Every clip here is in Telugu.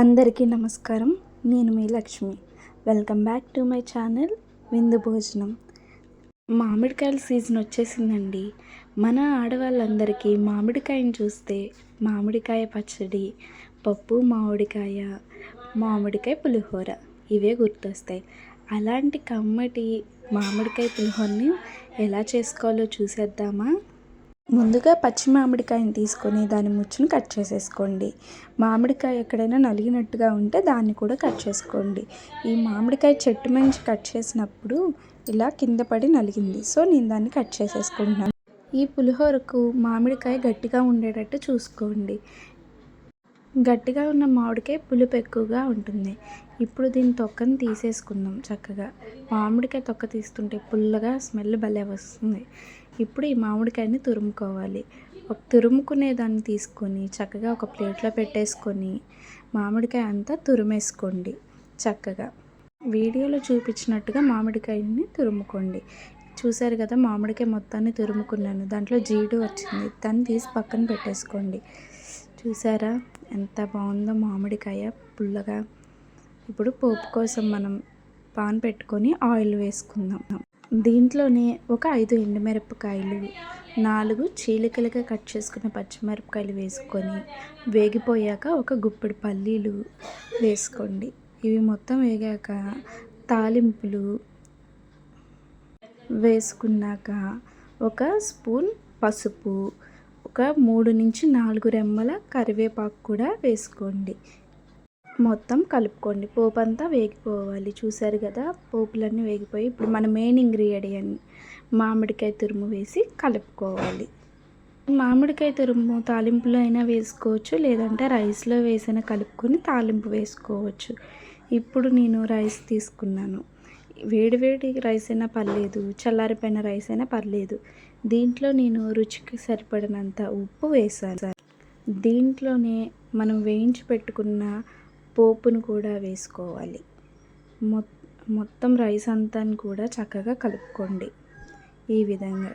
అందరికీ నమస్కారం. నేను మీ Lakshmi. Welcome back to my channel విందు భోజనం. మామిడికాయల సీజన్ వచ్చేసిందండి. మన ఆడవాళ్ళందరికీ మామిడికాయని చూస్తే మామిడికాయ పచ్చడి పప్పు మామిడికాయ మామిడికాయ పులిహోర ఇవే గుర్తొస్తాయి. అలాంటి కమ్మటి మామిడికాయ పులిహోరని ఎలా చేసుకోవాలో చూసేద్దామా? ముందుగా పచ్చి మామిడికాయని తీసుకొని దాని ముచ్చును కట్ చేసేసుకోండి. మామిడికాయ ఎక్కడైనా నలిగినట్టుగా ఉంటే దాన్ని కూడా కట్ చేసుకోండి. ఈ మామిడికాయ చెట్టు నుంచి కట్ చేసినప్పుడు ఇలా కింద పడి నలిగింది. సో నేను దాన్ని కట్ చేసేసుకుంటున్నాను. ఈ పులిహోరకు మామిడికాయ గట్టిగా ఉండేటట్టు చూసుకోండి. గట్టిగా ఉన్న మామిడికాయ పులుపు ఎక్కువగా ఉంటుంది. ఇప్పుడు దీని తొక్కని తీసేసుకుందాం చక్కగా. మామిడికాయ తొక్క తీస్తుంటే పుల్లగా స్మెల్ భలే వస్తుంది. ఇప్పుడు ఈ మామిడికాయని తురుముకోవాలి. ఒక తురుముకునే దాన్ని తీసుకొని చక్కగా ఒక ప్లేట్లో పెట్టేసుకొని మామిడికాయ అంతా తురుమేసుకోండి చక్కగా. వీడియోలో చూపించినట్టుగా మామిడికాయని తురుముకోండి. చూసారు కదా మామిడికాయ మొత్తాన్ని తురుముకున్నాను. దాంట్లో జీడు వచ్చింది. దాన్ని తీసి పక్కన పెట్టేసుకోండి. చూసారా? ఎంత బాగుందో మామిడికాయ పుల్లగా. ఇప్పుడు పోపు కోసం మనం పాన్ పెట్టుకొని ఆయిల్ వేసుకుందాం. దీంట్లోనే ఒక ఐదు ఎండుమిరపకాయలు నాలుగు చీలికలుగా కట్ చేసుకున్న పచ్చిమిరపకాయలు వేసుకొని వేగిపోయాక ఒక గుప్పెడు పల్లీలు వేసుకోండి. ఇవి మొత్తం వేగాక తాలింపులు వేసుకున్నాక ఒక స్పూన్ పసుపు ఒక మూడు నుంచి నాలుగు రెమ్మల కరివేపాకు కూడా వేసుకోండి. మొత్తం కలుపుకోండి. పోపు అంతా వేగిపోవాలి. చూసారు కదా పోపులన్నీ వేగిపోయి ఇప్పుడు మన మెయిన్ ఇంగ్రీడియంట్ మామిడికాయ తురుము వేసి కలుపుకోవాలి. మామిడికాయ తురుము తాలింపులో అయినా వేసుకోవచ్చు లేదంటే రైస్లో వేసైనా కలుపుకొని తాలింపు వేసుకోవచ్చు. ఇప్పుడు నేను రైస్ తీసుకున్నాను. వేడివేడి రైస్ అయినా పర్లేదు చల్లారిపోయిన రైస్ అయినా పర్లేదు. దీంట్లో నేను రుచికి సరిపడినంత ఉప్పు వేసాను. దీంట్లోనే మనం వేయించి పెట్టుకున్న పోపును కూడా వేసుకోవాలి. మొత్తం రైస్ అంతా కూడా చక్కగా కలుపుకోండి. ఈ విధంగా.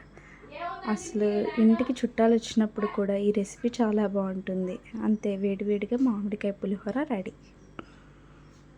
అసలు ఇంటికి చుట్టాలు వచ్చినప్పుడు కూడా ఈ రెసిపీ చాలా బాగుంటుంది. అంతే వేడివేడిగా మామిడికాయ పులిహోర రెడీ.